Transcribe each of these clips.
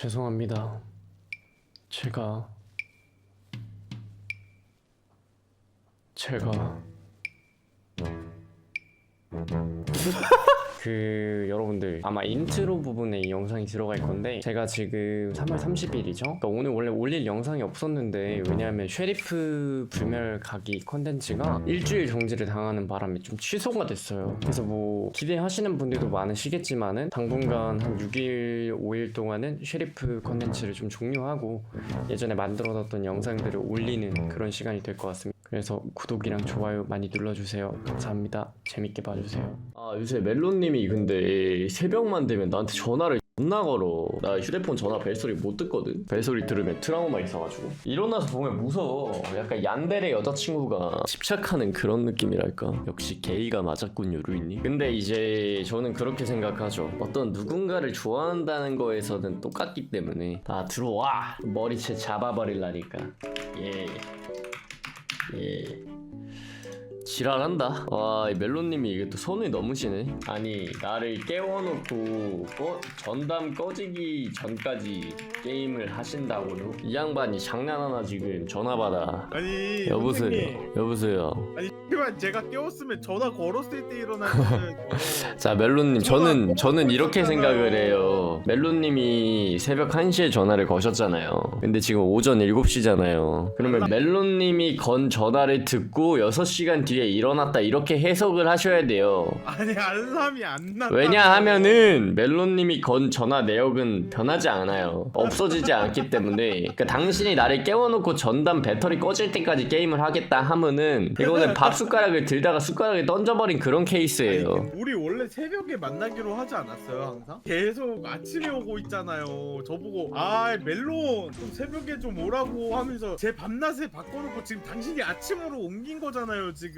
죄송합니다. 제가 제가 그 여러분들 아마 인트로 부분에 이 영상이 들어갈 건데 제가 지금 3월 30일이죠. 그러니까 오늘 원래 올릴 영상이 없었는데 왜냐하면 쉐리프 불멸 가기 컨텐츠가 일주일 정지를 당하는 바람에 좀 취소가 됐어요. 그래서 뭐 기대하시는 분들도 많으시겠지만은 당분간 한 6일 5일 동안은 쉐리프 컨텐츠를 좀 종료하고 예전에 만들어놨던 영상들을 올리는 그런 시간이 될 것 같습니다. 그래서 구독이랑 좋아요 많이 눌러주세요. 감사합니다. 재밌게 봐주세요. 아 요새 멜론님이 근데 새벽만 되면 나한테 전화를 존나 걸어. 나 휴대폰 전화 벨소리 못 듣거든. 벨소리 들으면 트라우마 있어가지고. 일어나서 보면 무서워. 약간 얀델의 여자친구가 집착하는 그런 느낌이랄까. 역시 게이가 맞았군요, 루이님. 근데 이제 저는 그렇게 생각하죠. 어떤 누군가를 좋아한다는 거에서는 똑같기 때문에 다 들어와 머리채 잡아버릴라니까. 예. 예. 지랄한다. 와, 이 멜론님이 이게 또 손이 넘으시네. 아니, 나를 깨워놓고 꺼, 전담 꺼지기 전까지 게임을 하신다고요? 이 양반이 장난하나 지금 전화 받아. 아니 여보세요. 선생님, 여보세요. 아니 하지만 제가 깨웠으면 전화 걸었을 때 일어나는 자, 멜론님, 저는 저는 이렇게 생각을 해요. 멜론님이 새벽 1시에 전화를 거셨잖아요. 근데 지금 오전 7시잖아요. 그러면 멜론님이 건 전화를 듣고 6시간 뒤에 일어났다 이렇게 해석을 하셔야 돼요. 아니 알람이 안 나. 왜냐하면은 멜론님이 건 전화 내역은 변하지 않아요. 없어지지 않기 때문에. 그러니까 당신이 나를 깨워놓고 전담 배터리 꺼질 때까지 게임을 하겠다 하면은 이거는 밥 숟가락을 들다가 숟가락을 던져버린 그런 케이스예요. 우리 원래 새벽에 만나기로 하지 않았어요 항상? 계속 아침에 오고 있잖아요. 저보고 아 멜론 좀 새벽에 좀 오라고 하면서 제 밤낮에 바꿔놓고 지금 당신이 아침으로 옮긴 거잖아요 지금.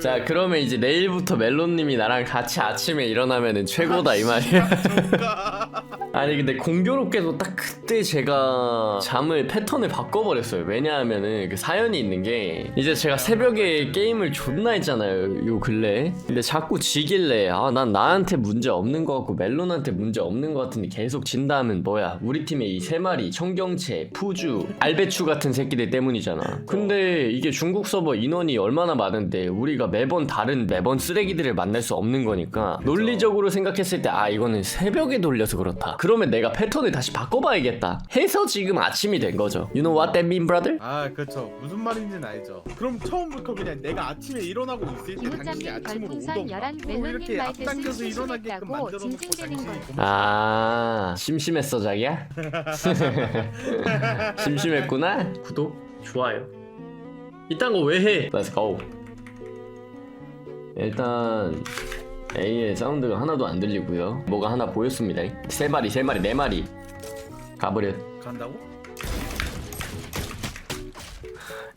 자 그러면 이제 내일부터 멜론님이 나랑 같이 아침에 일어나면은 최고다 이 말이야. 정가. 아니 근데 공교롭게도 딱 그때 제가 잠을 패턴을 바꿔버렸어요 왜냐하면은 그 사연이 있는 게 이제 제가 새벽에 게임을 존나 했잖아요 요 근래 근데 자꾸 지길래 아 난 나한테 문제 없는 것 같고 멜론한테 문제 없는 것 같은데 계속 진다면 뭐야 우리 팀에 이세 마리 청경채 푸주 알배추 같은 새끼들 때문이잖아 근데 이게 중국 서버 인원이 얼마나 많은데 우리가 매번 다른 매번 쓰레기들을 만날 수 없는 거니까 논리적으로 생각했을 때 아 이거는 새벽에 돌려서 그렇다 그러면 내가 패턴을 다시 바꿔봐야겠다 해서 지금 아침이 된 거죠 You know what that mean brother? 아 그렇죠 무슨 말인지는 알죠. 그럼 처음부터 그냥 내가 아침에 일어나고 있을 때 당신이 아침으로 별풍선 오던가 열한 또 멜론님 이렇게 말 뜻을 앞당겨서 일어나게끔 실수했다고 만들어 놓고 징징대는 당신이 거야. 고맙다. 아 심심했어 자기야? 심심했구나? 구독 좋아요 이딴 거 왜 해? Let's go 일단 A의 사운드가 하나도 안 들리고요. 뭐가 하나 보였습니다. 세 마리 세 마리 네 마리. 가버려. 간다고?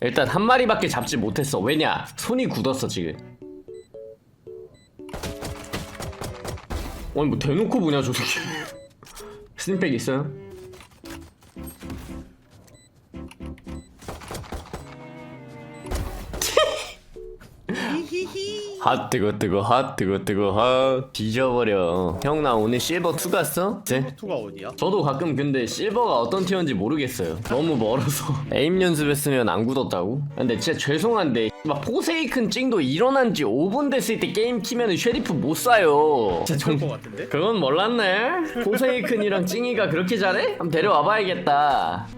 일단 한 마리밖에 잡지 못했어. 왜냐? 손이 굳었어 지금. 아니 뭐 대놓고 보냐 저 새끼. 스님백 있어요? 핫 뜨거 뜨거 핫 뜨거 뜨거 핫 뒤져버려 형 나 오늘 실버 2 갔어? 네? 투가 어디야? 저도 가끔 근데 실버가 어떤 티어인지 모르겠어요 너무 멀어서 에임 연습했으면 안 굳었다고? 근데 진짜 죄송한데 막 포세이큰 찡도 일어난 지 5분 됐을 때 게임 키면은 쉐리프 못 사요 진짜 정... 것 같은데? 그건 몰랐네 포세이큰이랑 찡이가 그렇게 잘해? 한번 데려와 봐야겠다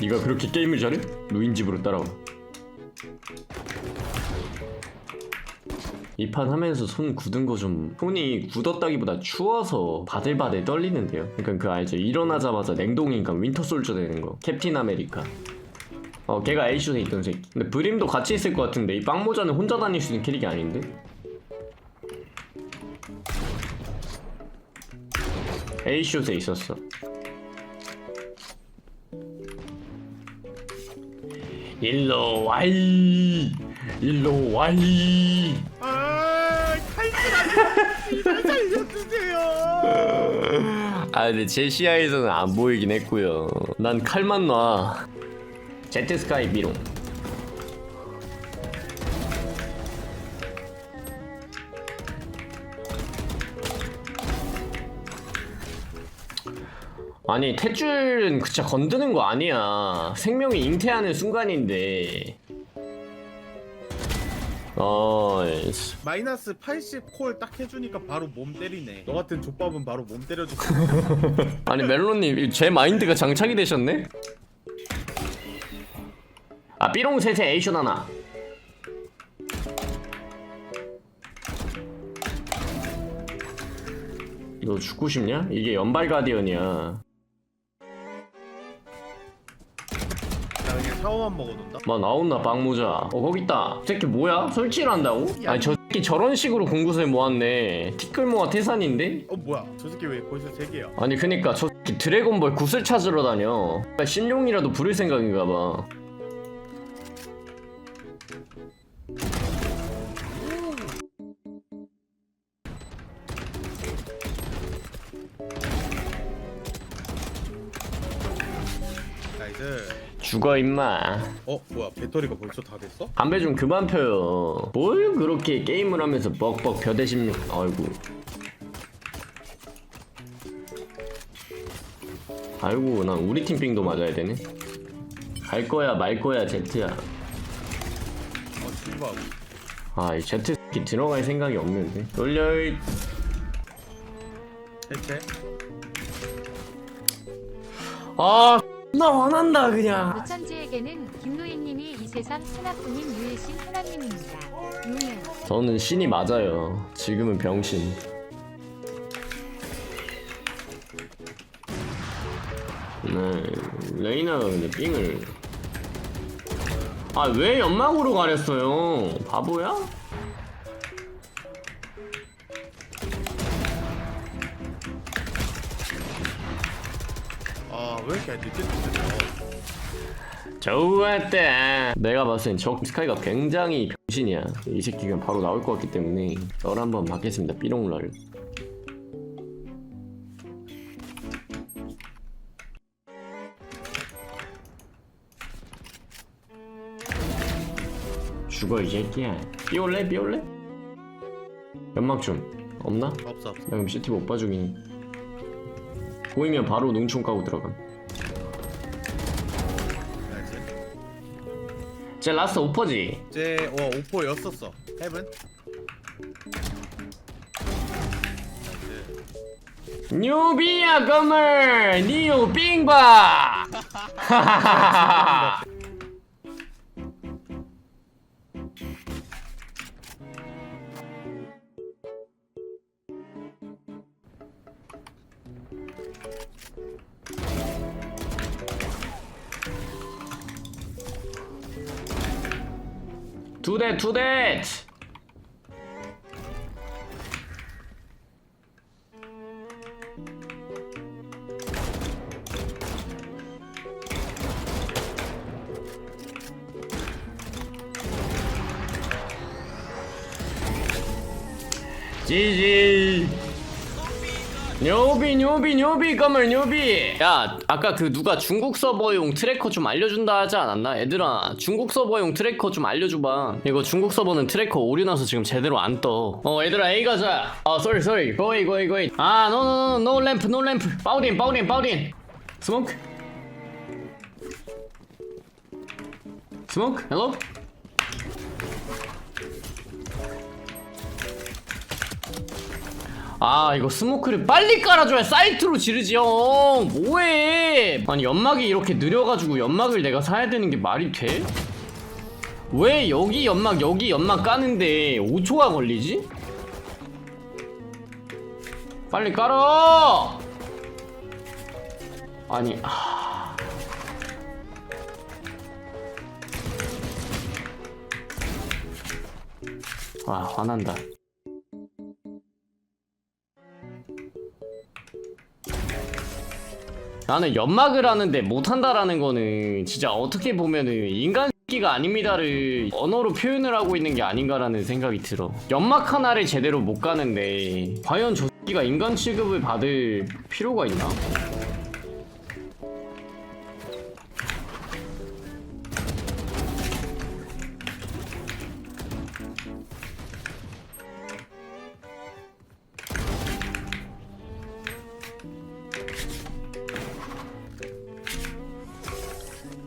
네가 그렇게 게임을 잘해? 루인 집으로 따라와 이 판 하면서 손 굳은 거 좀 손이 굳었다기보다 추워서 바들바들 떨리는데요. 그러니까 그 알죠? 일어나자마자 냉동인간 윈터 솔저 되는 거. 캡틴 아메리카. 어 걔가 에이슛에 있던 새끼. 근데 브림도 같이 있을 것 같은데 이 빵모자는 혼자 다닐 수 있는 캐릭이 아닌데? 에이슛에 있었어 일로 와이 일로 와이 아 칼질 살려주세요. 아 근데 제 시야에서는 안 보이긴 했고요. 난 칼만 놔. 제트 스카이 비롱 아니 탯줄은 진짜 건드는 거 아니야. 생명이 잉태하는 순간인데. 나이스 마이너스 80 콜 딱 해주니까 바로 몸 때리네. 너 같은 족밥은 바로 몸 때려주고. 아니 멜론님 제 마인드가 장착이 되셨네? 아 삐롱 셋에 에이션 하나. 너 죽고 싶냐? 이게 연발 가디언이야 샤워만 먹어둔다? 막 나온나 빵모자. 어 거기 있다. 저 새끼 뭐야? 설치를 한다고? 아니 저 새끼 저런 식으로 공구슬 모았네. 티끌모아 태산인데? 어 뭐야? 저 새끼 왜 거기서 세 개야? 아니 그니까 저 새끼 드래곤볼 구슬 찾으러 다녀. 신용이라도 부를 생각인가봐 죽어 임마. 어 뭐야 배터리가 벌써 다 됐어? 담배 좀 그만 펴요. 뭘 그렇게 게임을 하면서 뻑뻑 벼대십니 아이고. 아이고 난 우리 팀 빙도 맞아야 되네. 갈 거야 말 거야 제트야. 어 씨발. 아이 제트 새끼 들어갈 생각이 없는데. 돌려 이 해체? 아, 나 화난다 그냥. 노천지에게는 김노인님이 이 세상 하나뿐인 유일신 하나님입니다. 저는 신이 맞아요. 지금은 병신. 네, 레이나가 근데 삥을. 아, 왜 연막으로 가렸어요? 바보야? 왜 이렇게 늦게 됐어 좋았다. 내가 봤을 땐 저 스카이가 굉장히 병신이야. 이 새끼가 바로 나올 것 같기 때문에 열 한번 받겠습니다. 삐롱럴. 죽어 이 새끼야. 삐올래 삐올래? 연막 좀 없나? 나 없어 없어 그럼 CT 못 봐주긴. 보이면 바로 능총 까고 들어감. 제 라스트 오퍼지? 제, 어, 오포였었어. 헤븐? 뉴비야 검을 뉴빙바 하하하하하 대 두 대. 지지 뉴비 뉴비 뉴비 검을 뉴비. 야 아까 그 누가 중국 서버용 트래커 좀 알려준다 하지 않았나? 얘들아 중국 서버용 트래커 좀 알려줘봐. 이거 중국 서버는 트래커 오류나서 지금 제대로 안떠어 얘들아 A 가자. 아 쏘리 쏘리 고이 고이 고이 아 노노노 노 램프 노 램프 빠우딘 빠우딘 빠우딘. 스모크 스모크 헬로 아 이거 스모크를 빨리 깔아줘야 사이트로 지르지 형 뭐해? 아니 연막이 이렇게 느려가지고 연막을 내가 사야 되는 게 말이 돼? 왜 여기 연막 여기 연막 까는데 5초가 걸리지? 빨리 깔아! 아니 하... 와 화난다 나는 연막을 하는데 못한다라는 거는 진짜 어떻게 보면은 인간 새끼가 아닙니다를 언어로 표현을 하고 있는 게 아닌가라는 생각이 들어. 연막 하나를 제대로 못 가는데 과연 저 새끼가 인간 취급을 받을 필요가 있나?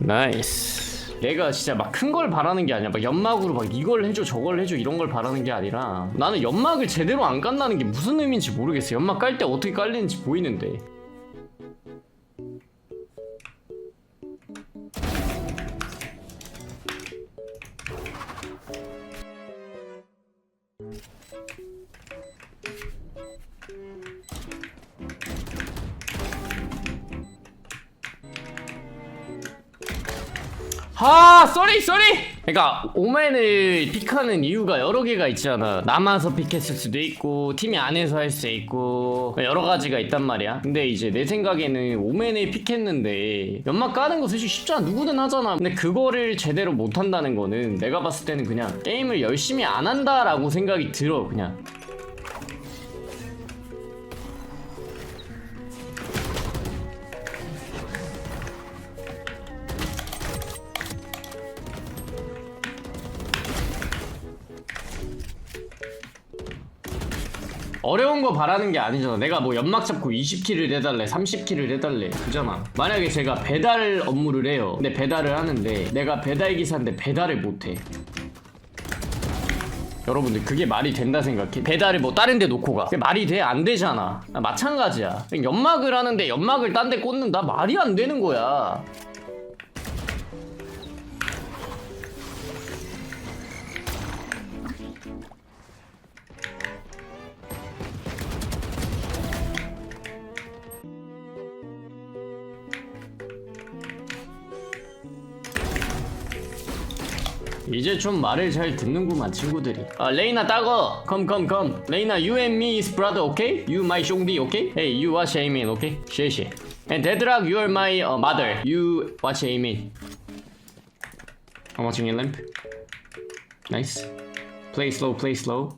나이스. 내가 진짜 막 큰 걸 바라는 게 아니라 막 연막으로 막 이걸 해줘 저걸 해줘 이런 걸 바라는 게 아니라 나는 연막을 제대로 안 깐다는 게 무슨 의미인지 모르겠어. 연막 깔 때 어떻게 깔리는지 보이는데 아 쏘리 쏘리! 그러니까 오맨을 픽하는 이유가 여러 개가 있잖아. 남아서 픽했을 수도 있고 팀이 안에서 할 수 있고 여러 가지가 있단 말이야. 근데 이제 내 생각에는 오맨을 픽했는데 연막 까는 거 솔직히 쉽잖아. 누구든 하잖아. 근데 그거를 제대로 못한다는 거는 내가 봤을 때는 그냥 게임을 열심히 안 한다라고 생각이 들어 그냥 어려운 거 바라는 게 아니잖아. 내가 뭐 연막 잡고 20킬을 해달래, 30킬을 해달래. 그잖아. 만약에 제가 배달 업무를 해요. 근데 배달을 하는데 내가 배달 기사인데 배달을 못해. 여러분들 그게 말이 된다 생각해? 배달을 뭐 다른 데 놓고 가. 그게 말이 돼? 안 되잖아. 아, 마찬가지야. 연막을 하는데 연막을 딴 데 꽂는다? 말이 안 되는 거야. 이제 좀 말을 잘 듣는구만 친구들이 아 레이나 따거 come come come 레이나 you and me is brother okay? you my 숑디 okay? hey you watch Amin okay? 谢谢 and Dedrak you are my uh, mother you watch Amin I'm watching a lamp nice play slow play slow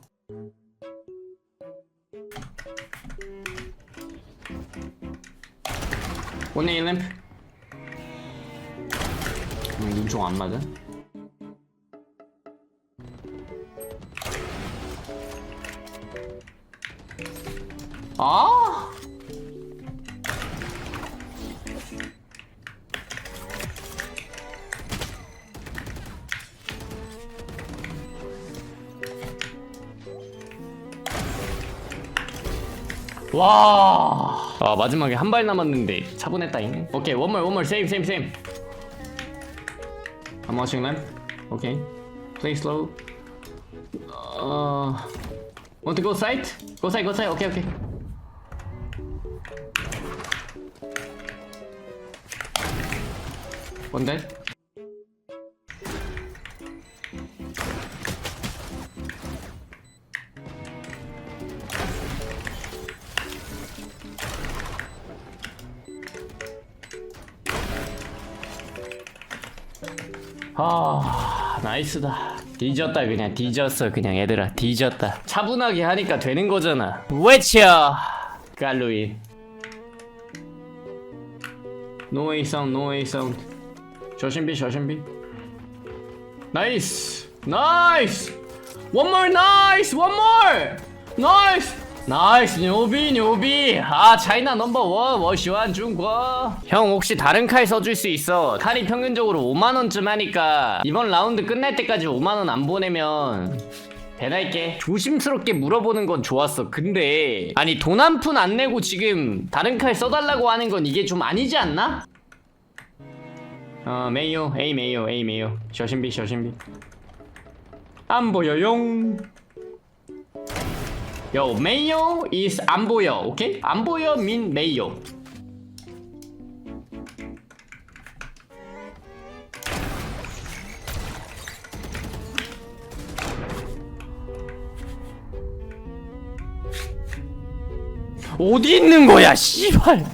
lamp 음, 눈총 안 맞아? 아! 와. 아, 마지막에 한 발 남았는데 차분했다잉. 오케이, one more, same, same, same. I'm watching them. Okay. Play slow. Uh, want to go side? Go side, go side. Okay, okay. 뭔데? 아 나이스다. 뒤졌다 그냥. 뒤졌어 그냥. 얘들아 뒤졌다. 차분하게 하니까 되는 거잖아. 외쳐! 갈로인 노 웨이 사운드 노 웨이 사운드 조심비 조심비. 나이스 나이스. More 나이스 more. 나이스 나이스 뇨비 뇨비. 아 차이나 넘버원 워시완 중국 형 혹시 다른 칼 써줄 수 있어? 칼이 평균적으로 5만원쯤 하니까 이번 라운드 끝날 때까지 5만원 안 보내면 배달게. 조심스럽게 물어보는 건 좋았어. 근데 아니 돈 한 푼 안 내고 지금 다른 칼 써달라고 하는 건 이게 좀 아니지 않나? 어 메이요 에이 메이요 에이 메이요 조심비 조심비. 안 보여용 요 메이요 is 안 보여 오케이? 안 보여 mean 메이요 어디 있는 거야 씨발